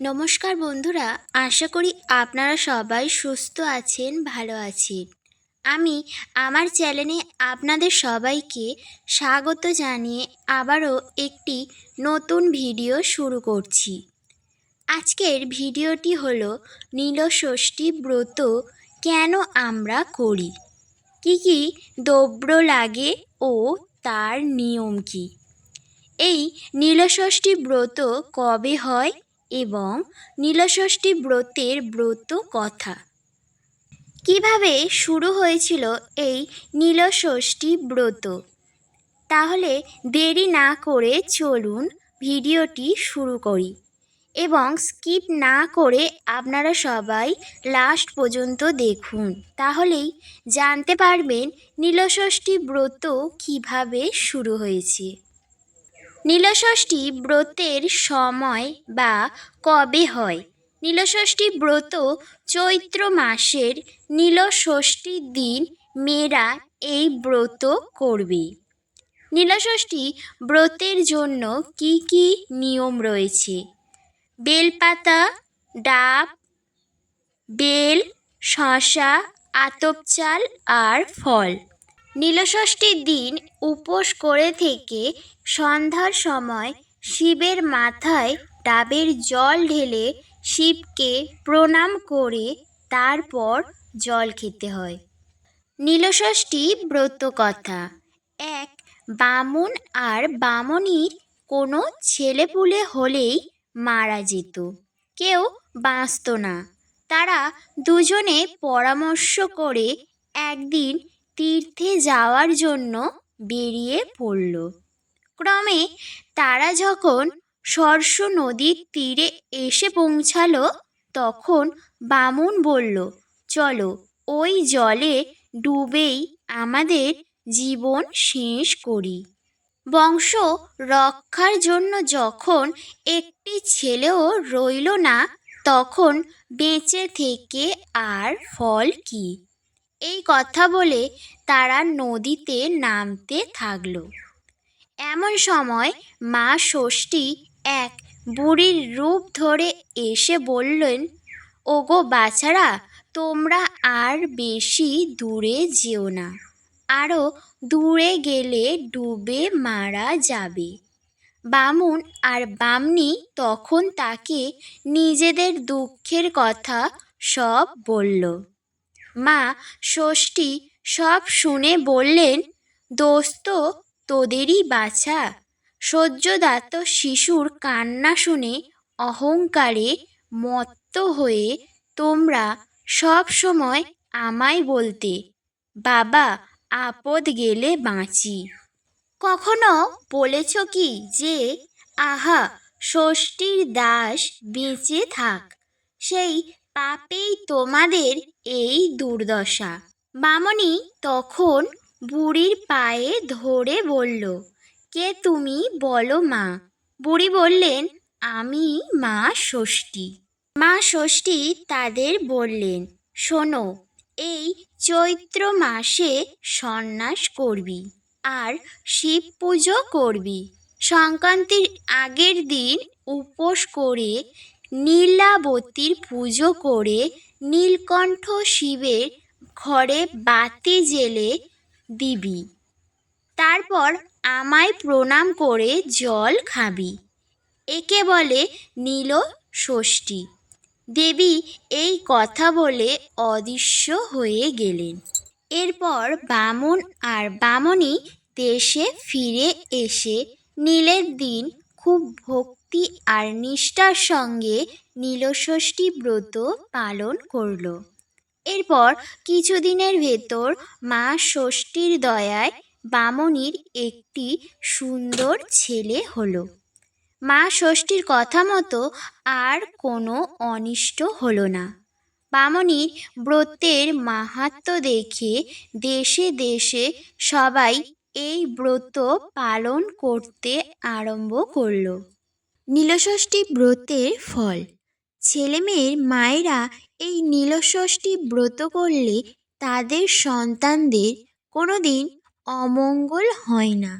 নমস্কার বন্ধুরা, আশা করি আপনারা সবাই সুস্থ আছেন, ভালো আছেন। আমি আমার চ্যানেলে আপনাদের সবাইকে স্বাগত জানিয়ে আবারও একটি নতুন ভিডিও শুরু করছি। আজকের ভিডিওটি হলো নীলষষ্ঠী ব্রত কেন আমরা করি? কি কি দ্রব্য লাগে ও তার নিয়ম কী? এই নীলষষ্ঠী ব্রত কবে হয়? এবং নীলষষ্ঠী ব্রতের ব্রত কথা। কীভাবে শুরু হয়েছিল এই নীলষষ্ঠী ব্রত? তাহলে দেরি না করে চলুন ভিডিওটি শুরু করি এবং স্কিপ না করে আপনারা সবাই লাস্ট পর্যন্ত দেখুন। তাহলেই জানতে পারবেন নীলষষ্ঠী ব্রত কীভাবে শুরু হয়েছে। নীলষষ্ঠী ব্রতের সময় বা কবে হয়? নীলষষ্ঠী ব্রত চৈত্র মাসের নীলষষ্ঠীর দিন মেয়েরা এই ব্রত করবে। নীলষষ্ঠী ব্রতের জন্য কি কি নিয়ম রয়েছে? বেলপাতা, ডাব, বেল শশা আতপ চাল আর ফল। নীলষষ্ঠীর দিন উপোস করে থেকে সন্ধ্যার সময় শিবের মাথায় ডাবের জল ঢেলে শিবকে প্রণাম করে তারপর জল খেতে হয়। নীলষষ্ঠী ব্রত কথা। এক, বামুন আর বামনির কোনো ছেলেপুলে হলেই মারা যেত। কেউ বাঁচত না। তারা দুজনে পরামর্শ করে একদিন তীর্থে যাওয়ার জন্য বেরিয়ে পড়ল। ক্রমে তারা যখন সরস্ব নদীর তীরে এসে পৌঁছালো, তখন বামুন বলল, চলো, ওই জলে ডুবেই আমাদের জীবন শেষ করি। বংশ রক্ষার জন্য যখন একটি ছেলেও রইল না, তখন বেঁচে থেকে আর ফল কী? এই কথা বলে তারা নদীতে নামতে থাকল। এমন সময় মা ষষ্ঠী এক বুড়ির রূপ ধরে এসে বললেন, ওগো বাছারা, তোমরা আর বেশি দূরে যেও না। আরও দূরে গেলে ডুবে মারা যাবে। বামুন আর বামনি তখন তাকে নিজেদের দুঃখের কথা সব বলল। মা ষষ্ঠী সব শুনে বললেন, দোস্ত, তোদেরই বাছা। সদ্যোজাত শিশুর কান্না শুনে অহংকারে মত্ত হয়ে তোমরা সব সময় আমায় বলতে, বাবা, আপদ গেলে বাঁচি। কখনো বলেছ কি যে, আহা, ষষ্ঠীর দাস বেঁচে থাক। সেই পাপেই তোমাদের এই দুর্দশা। বামনি তখন বুড়ির পায়ে ধরে বলল, কে তুমি বলো মা? বুড়ি বললেন, আমি মা ষষ্ঠী। মা ষষ্ঠী তাদের বললেন, শোনো, এই চৈত্র মাসে সন্ন্যাস করবি আর শিব পুজো করবি। সংক্রান্তির আগের দিন উপোস করে নীলাবতীর পুজো করে নীলকণ্ঠ শিবের ঘরে বাতি জেলে দিবি। তারপর আমায় প্রণাম করে জল খাবি। একে বলে নীল ষষ্ঠী। দেবী এই কথা বলে অদৃশ্য হয়ে গেলেন। এরপর বামন আর বামনি দেশে ফিরে এসে নীলের দিন খুব ভক্তি আর নিষ্ঠার সঙ্গে নীলষষ্ঠী ব্রত পালন করল। এরপর কিছুদিনের ভেতর মা ষষ্ঠীর দয়ায় বামনির একটি সুন্দর ছেলে হলো। মা ষষ্ঠীর কথা মতো আর কোনো অনিষ্ট হলো না। বামনির ব্রতের মাহাত্ম্য দেখে দেশে দেশে সবাই এই ব্রত পালন করতে আরম্ভ করল। নীলষষ্ঠী ব্রতের ফল। ছেলেমেয়ের মায়েরা এই নীলষষ্ঠী ব্রত করলে তাদের সন্তানদের কোনো দিন অমঙ্গল হয় না।